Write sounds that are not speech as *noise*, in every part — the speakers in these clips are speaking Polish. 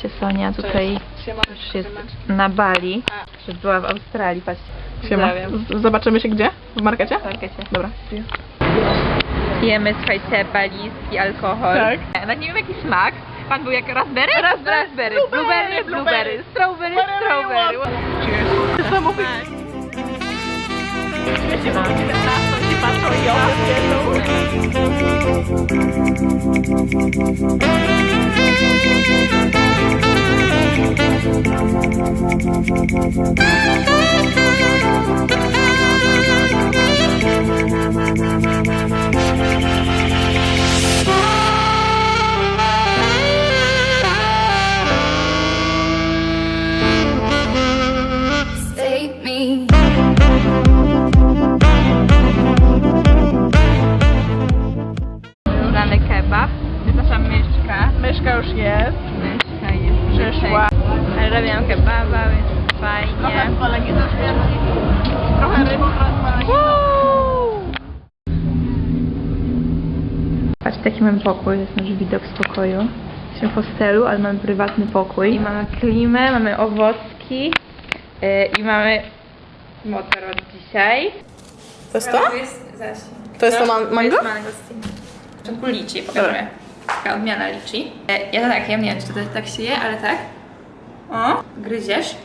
Oczywiście Sonia tutaj już jest na Bali, że była w Australii, patrzcie. Siema. Z- Zobaczymy się gdzie? W markecie? W markecie. Dobra. Pijemy, słuchajcie, balijski alkohol. Tak. Nawet nie wiem jaki smak. Pan był jak raspberry? Raspberry. Blueberry, blueberry. Strawberry, strawberry. Niesamowite. Save me. Taki mamy pokój, to jest nasz widok z pokoju. Jesteśmy w hostelu, ale mamy prywatny pokój. I mamy klimę, mamy owocki yy, i mamy motor od dzisiaj. To jest to? To jest, zaś. To jest to man- mango? To jest mangostin. Czemu liczy, pokażę. Taka odmiana liczy. E, Ja to tak jem, nie wiem, czy to tak się je, ale tak. O, gryziesz,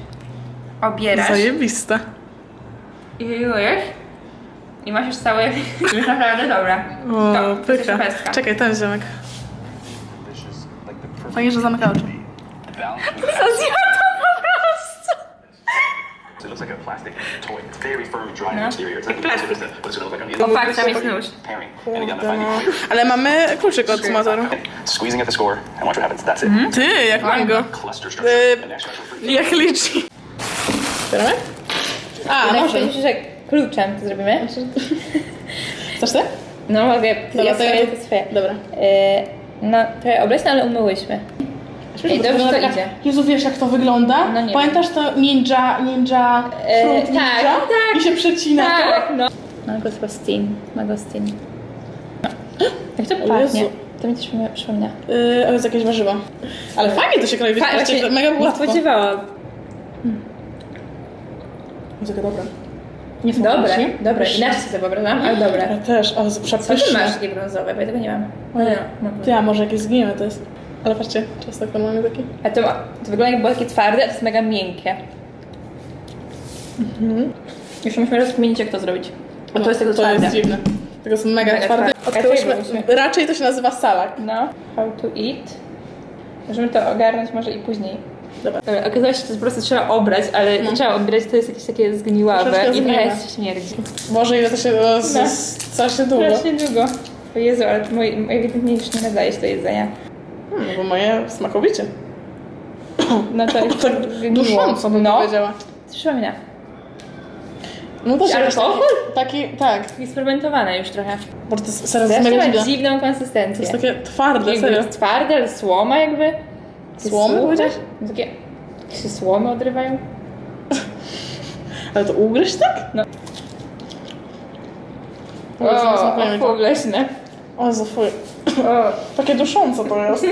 obierasz Zajebiste. i jujesz. I masz już cały, już *laughs* naprawdę dobra. O, to, to jest pycha. pestka. Czekaj, ten ziomek. Fajnie, że zamyka oczy. It looks like a plastic toy. It's very firm and dry on the exterior. It's like plastic. But it's gonna look like on the O, fakt, tam jest nóż. Point. Ale mamy kluczyk od motoru. Squeezing at the score, and watch what happens. That's it. Ty, jak mango. Cluster structure. Y, Jak liczy. Bierzemy? A, może. Kluczem to zrobimy. *laughs* Chcesz ty? No mogę, Dobra, ja to ja to- to swoje. Dobra. E, no, trochę obleśne, ale umyłyśmy. Ej, dobrze to idzie. Jezu, wiesz jak to wygląda? No nie Pamiętasz to ninja, ninja, E, tak, ninja? tak. I się przecina Tak, no. Mangostin, mangostin. Jak to pachnie? Jezu. To mi coś przypomina- to? Yy, o, jest jakieś warzywa. Ale fajnie to się kroi, wiesz, to mega nie łatwo. spodziewałam. Muzyka dobra. Nie Dobre, faktycznie? dobre. Inaczej sobie wyobrażam, ale dobre. Ja też, o, Co ty przepyszne. masz takie brązowe, bo ja tego nie mam. No, Nie, no. Ty, a może jakieś zgniłe to jest. Ale patrzcie, czosnek normalny taki. A to, to wygląda jakby było takie twarde, a to jest mega miękkie. Mhm. Już musimy rozkminić, jak to zrobić. Bo to jest tego to twarde. jest dziwne. Tego są mega, Mega twarde. twarde. Raczej to się nazywa salak. No, how to eat. Możemy to ogarnąć może i później. Dobra. Dobra, okazało się, że to po prostu trzeba obrać, ale nie trzeba obierać, to jest jakieś takie zgniławe i trochę śmierdzi. Może ile to się, No. strasznie długo. Strasznie długo. O Jezu, ale to moje, ewidentnie już nie nadaje się do jedzenia. Hmm, bo moje smakowicie. No to już *laughs* Tak dusząco bym no. powiedziała. Przypomina. No to się Alkohol? Taki, tak. Eksperymentowane już trochę. Bo to jest serio to jest dziwną To konsystencję. jest takie twarde, serio. jest twarde, ale słoma jakby. Słomy powiedziałeś? Takie się słomy odrywają. Ale to ugryźć tak? No. O, O, to. półleśne. O, Jezu, fuj. O, Takie duszące to jest.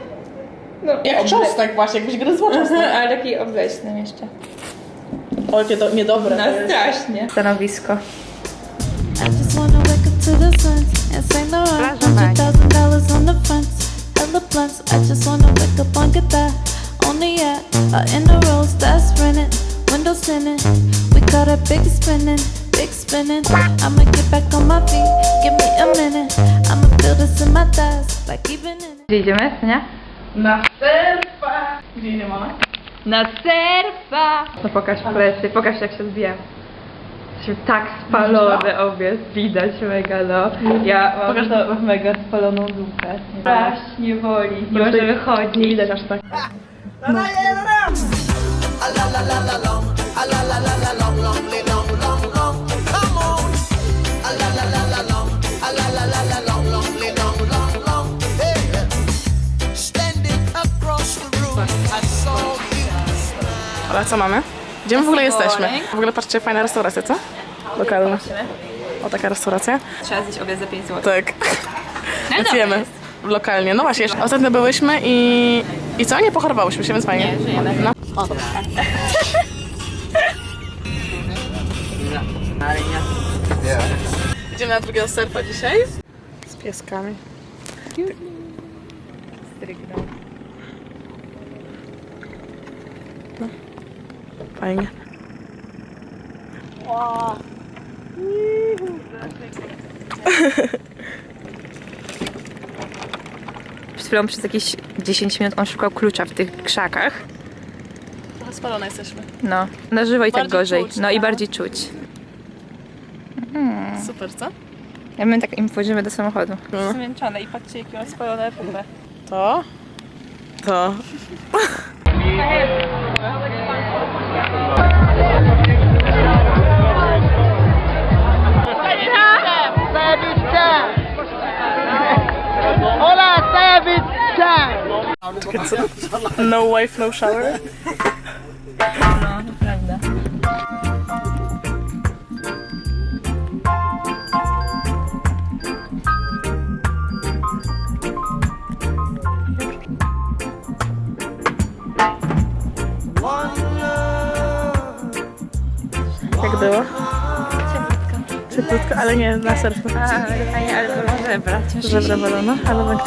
*laughs* no, Jak oble- czosnek właśnie, jakbyś gryzła czosnek. Ale taki obleśny jeszcze. O, jakie do, niedobre No to jest. strasznie. Stanowisko. I just yacht, in the rolls that's rented, windows tinted. We got a big spinning, big spinning. I'ma get back on my feet, give me a minute. I'ma feel this in my thighs, like even in it. Gdzie idziemy, Sonia? Na surfa! Gdzie idziemy ona? Na surfa! No pokaż plecy, pokaż jak się odbija. Jesteśmy tak spalone obie, widać mega no. Ja mam Pokaż to mega spaloną dupę. Strasznie boli, nie możemy chodzić. Nie widać aż tak. Ale co mamy? Gdzie my w ogóle jesteśmy? W ogóle patrzcie, fajna restauracja, co? Lokalna. O, taka restauracja. Trzeba zjeść obiad za 5 zł. Tak. Więc jemy lokalnie. No właśnie, jeszcze ostatnio byłyśmy i, I co? Nie pochorowałyśmy się, więc fajnie. Nie, żyjemy. No. O, dobra. *laughs* Idziemy na drugiego surfa dzisiaj. Z pieskami. Strygnął. Fajnie. Przed *laughs* chwilą przez jakieś 10 minut on szukał klucza w tych krzakach. Trochę spalone jesteśmy. No, na żywo i tak Bardziej gorzej. czuć, no i tak? bardziej czuć. Super, co? Ja my tak im wchodzimy do samochodu. No. Zmęczone i patrzcie jakie mam spalone pupę. To? To. Hola, David Chan. No wife, no shower. No. Jak było? Cieplutko, ale nie na surfu. Fajnie, ale to może brać. Żebra balona, ale tak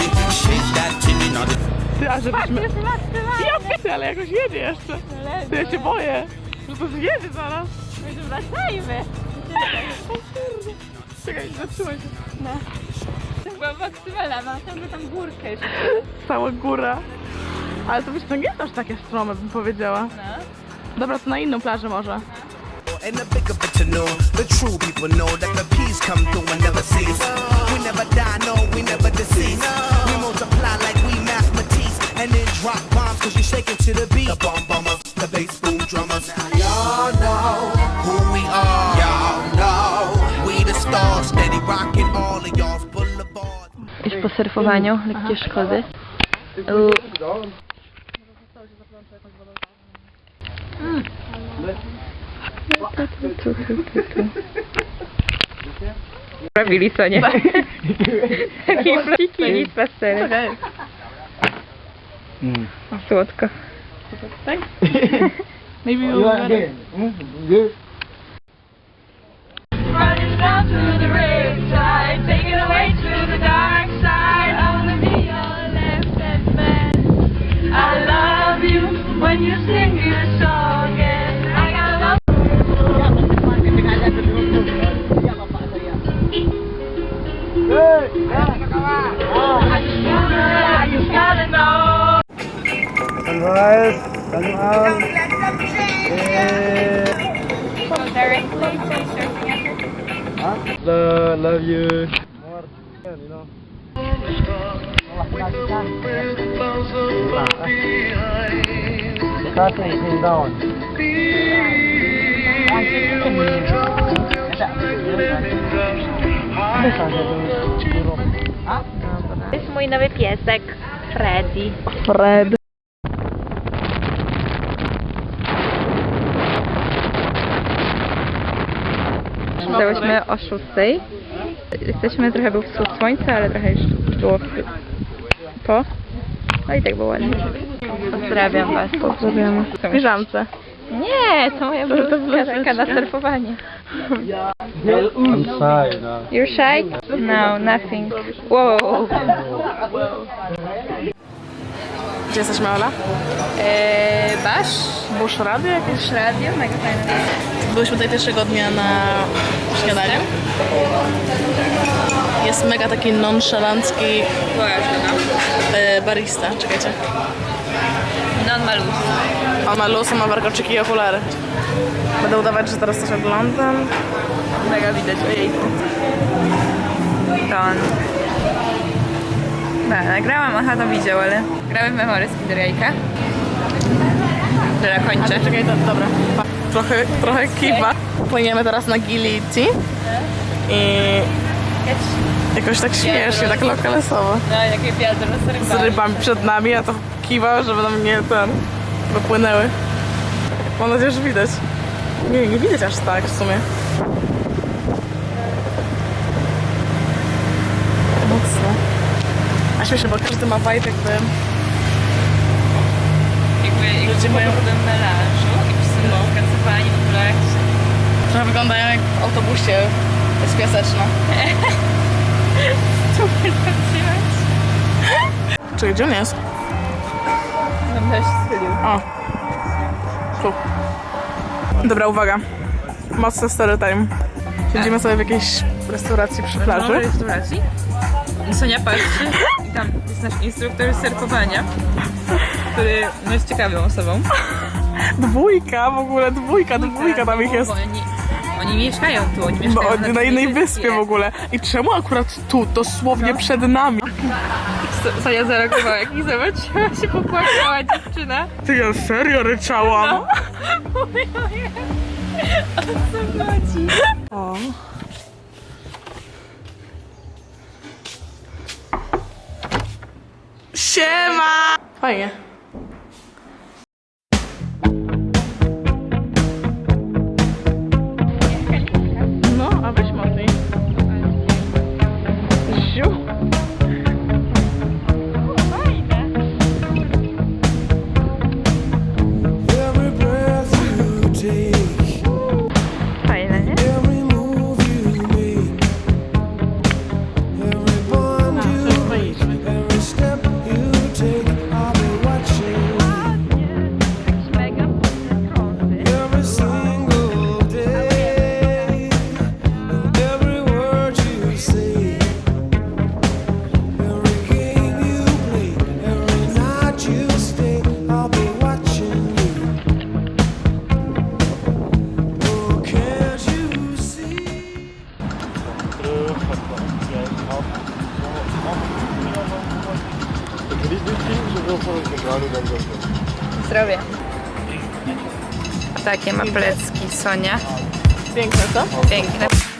Ty, a żebyśmy... Ja widzę, ale jakoś jedzie jeszcze. Ty, ja się boję, że to zjedzie zaraz. Wracajmy. Czekaj, zatrzymaj się. To była maksymalna, mam ciągle tam górkę jeszcze. Cała góra. Ale to wiesz, to nie jest aż takie strome, bym powiedziała. Dobra, to na inną plażę może. And the bigger but to know, the true people know that the peace come through and never cease. We never die, no, we never decease. We multiply like we mathematics and then drop bombs cause you're shaking to the beat. The bomb bombers, the bass boom drummers. Y'all know who we are. Y'all know we the stars, steady rocking all of y'all's boulevards. Już po surfowaniu, lekkie szkody. Robili co nie? Takie pliki nic pastery. Słodko. Maybe we'll get it. Running down to the riptide, taken away to the dark side. I be your left hand man. I love you when you sing your song, Right. Huh? Love, love you. More. You know. Down. Mój nowy piesek, Freddy. Fred. Wstałyśmy o 6. Jesteśmy trochę był wschód słońca, ale trochę już było w... po. No i tak było ładnie. Pozdrawiam Was. Pozdrawiamy. Piżamce. Nie, to moja bluzka taka na surfowanie. I'm shy now. You're shy? No, nothing. Wow. Gdzie jesteśmy, Ola? Eee, Basz? Bush Radio jakieś? Radio, mega fajne. Byliśmy tutaj pierwszego dnia na śniadaniu. Jest mega taki nonszalancki e, barista. Czekajcie. Non on ma luz. On ma luz, on ma warkoczyki i okulary. Będę udawać, że teraz coś oglądam. Mega widać, ojej. To on. Dobra, nagrałam, aha, to widział, ale gramy w memory z Kinderjajka. Dobra, kończę. Czekaj, to, dobra. Trochę, trochę kiwa. Płyniemy teraz na Giliti. I jakoś tak śmiesznie, tak lokalesowo. No, jakie wiatr Z rybami przed nami, a to kiwa, żeby nam nie ten wypłynęły. Mam nadzieję, że widać. Nie, nie widać aż tak w sumie. Mocno. A śmiesznie, bo każdy ma vibe jakby... Jakby, jakby mają w melanżu no. skacowani w ogóle jak się... Trochę wyglądają jak w autobusie z Piaseczna. *laughs* Co wyraziłeś? Czekaj, gdzie on jest? No, schylił. O. Tu. Dobra, uwaga. Mocny story time. Siedzimy sobie w jakiejś restauracji przy W plaży. restauracji. Sonia patrzy i tam jest nasz instruktor surfowania, który no, jest ciekawą osobą. Dwójka, w ogóle dwójka, dwójka tam ich jest. Oni, oni mieszkają tu, oni mieszkają oni na innej wyspie w ogóle. I czemu akurat tu, dosłownie przed nami? So- Sonia zareagowała, jak nie zobaczyła się popłakała dziewczyna. Ty ja serio ryczałam. O. Siema! Fajnie. Takie ma plecki Sonia. Piękne, co? Piękne.